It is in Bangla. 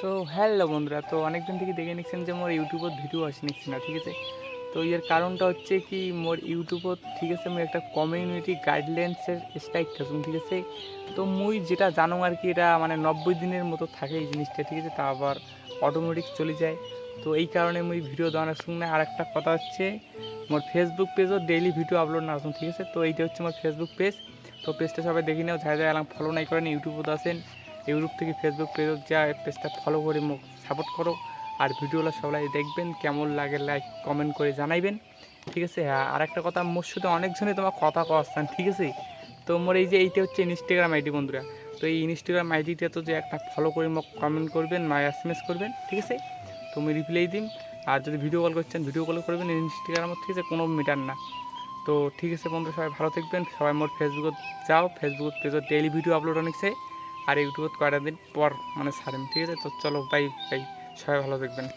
তো হ্যালো বন্ধুরা, তো অনেকদিন থেকে দেখে নিচ্ছেন যে মোর ইউটিউবত ভিডিও আসি নিচ্ছি না, ঠিক আছে? তো এর কারণটা হচ্ছে কি, মোর ইউটিউবত ঠিক আছে আমি একটা কমিউনিটি গাইডলাইন্সের স্ট্রাইক থাকুন ঠিক আছে? তো মুই যেটা জানো আর কি, এটা মানে নব্বই দিনের মতো থাকে এই জিনিসটা, ঠিক আছে? তা আবার অটোমেটিক চলে যায়। তো এই কারণে মুই ভিডিও দেওয়ানোর সঙ্গে আর একটা কথা হচ্ছে, মোর ফেসবুক পেজও ডেইলি ভিডিও আপলোড না আসুন, ঠিক আছে? তো এইটা হচ্ছে আমার ফেসবুক পেজ তো পেজটা সবাই দেখে নাও, যারা যারা ফলো নাই করেন ইউটিউবত আছেন। ইউটিউব থেকে ফেসবুক পেজত যা পেজটা ফলো করে সাপোর্ট করো। আর ভিডিওগুলো সবাই দেখবেন, কেমন লাগে লাইক কমেন্ট করে জানাইবেন। ঠিক আছে? হ্যাঁ আর একটা কথা, মোর সাথে অনেকজনে তোমার কথা কওয়াচ্ছেন ঠিক আছে? তো মোর এই যে এইটা হচ্ছে ইনস্টাগ্রাম আইডি বন্ধুরা। তো এই ইনস্টাগ্রাম আইডিতে তো যে একটা ফলো করে মোক কমেন্ট করবেন বা এস এম এস করবেন, ঠিক আছে? তো আমি রিপ্লাই দিন আর যদি ভিডিও কল করছেন ভিডিও কল করবেন ইনস্টাগ্রামত ঠিক আছে কোনো মিটার না। তো ঠিক আছে বন্ধু সবাই ভালো থাকবেন। সবাই মোর ফেসবুকত যাও ফেসবুক পেজত ডেইলি ভিডিও আপলোড অনেকছে আর ইউটিউব কয়টা দিন পর মানে সারেন ঠিক আছে? তো চলো বাই বাই সবাই ভালো থাকবেন।